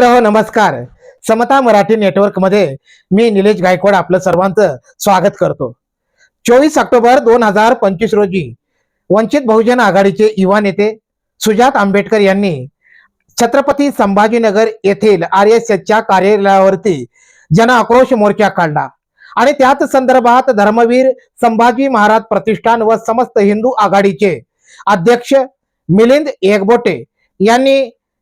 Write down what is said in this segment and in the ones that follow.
मित्र हो नमस्कार. समता मराठी नेटवर्कमध्ये मी निलेश गायकवाड आपलं सर्वांचं स्वागत करतो. चोवीस ऑक्टोबर दोन हजार पंचवीस रोजी वंचित बहुजन आघाडीचे युवा नेते सुजात आंबेडकर यांनी छत्रपती संभाजीनगर येथील आर एस एसच्या कार्यालयावरती जन आक्रोश मोर्चा काढला. आणि त्याच संदर्भात धर्मवीर संभाजी महाराज प्रतिष्ठान व समस्त हिंदू आघाडीचे अध्यक्ष मिलिंद एकबोटे यांनी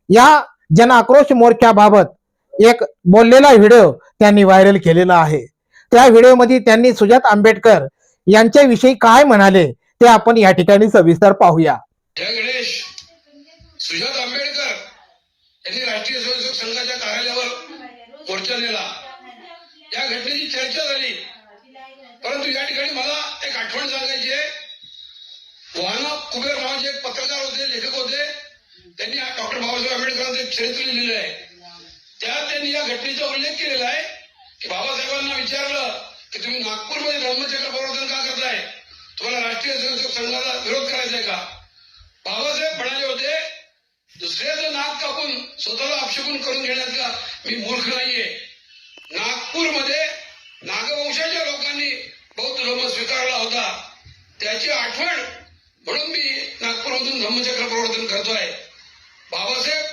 या जन आक्रोश मोर्चाबाबत एक बोललेला व्हिडिओ त्यांनी व्हायरल केलेला आहे. त्या व्हिडिओमध्ये त्यांनी सुजात आंबेडकर यांच्याविषयी काय म्हणाले ते आपण या ठिकाणी सविस्तर पाहूया. गणेश. सुजात आंबेडकर यांनी राष्ट्रीय स्वयंसेवक संघाच्या कार्यालयावर मोर्चा नेला. या घटनेची चर्चा झाली. परंतु या ठिकाणी मला एक आठवण सांगायची आहे. वाहना कुबेर नावाचे एक पत्रकार होते लेखक होते. त्यांनी डॉक्टर बाबासाहेब आंबेडकरांचं चरित्र लिहिलेलं आहे. त्यात त्यांनी या घटनेचा उल्लेख केलेला आहे की बाबासाहेबांना विचारलं की तुम्ही नागपूरमध्ये धर्मचक्र प्रवर्तन का करताय? तुम्हाला राष्ट्रीय स्वयंसेवक संघाला विरोध करायचा आहे का? बाबासाहेब म्हणाले होते दुसऱ्याचं नाक कापून स्वतःला अपशकून करून घेण्याचा मी मूर्ख नाहीये. नागपूरमध्ये नागवंशाच्या लोकांनी बौद्ध धर्म स्वीकारला होता. त्याची आठवण म्हणून मी नागपूरमधून धम्मचक्र प्रवर्तन करतोय. बाबासाहेब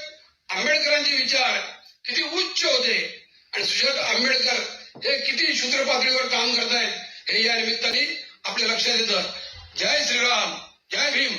आंबेडकरांचे विचार किती उच्च होते. आणि सुशांत आंबेडकर हे किती शूद्र पातळीवर काम करतायत हे या निमित्ताने आपल्या लक्षात येतं. जय श्रीराम जय भीम.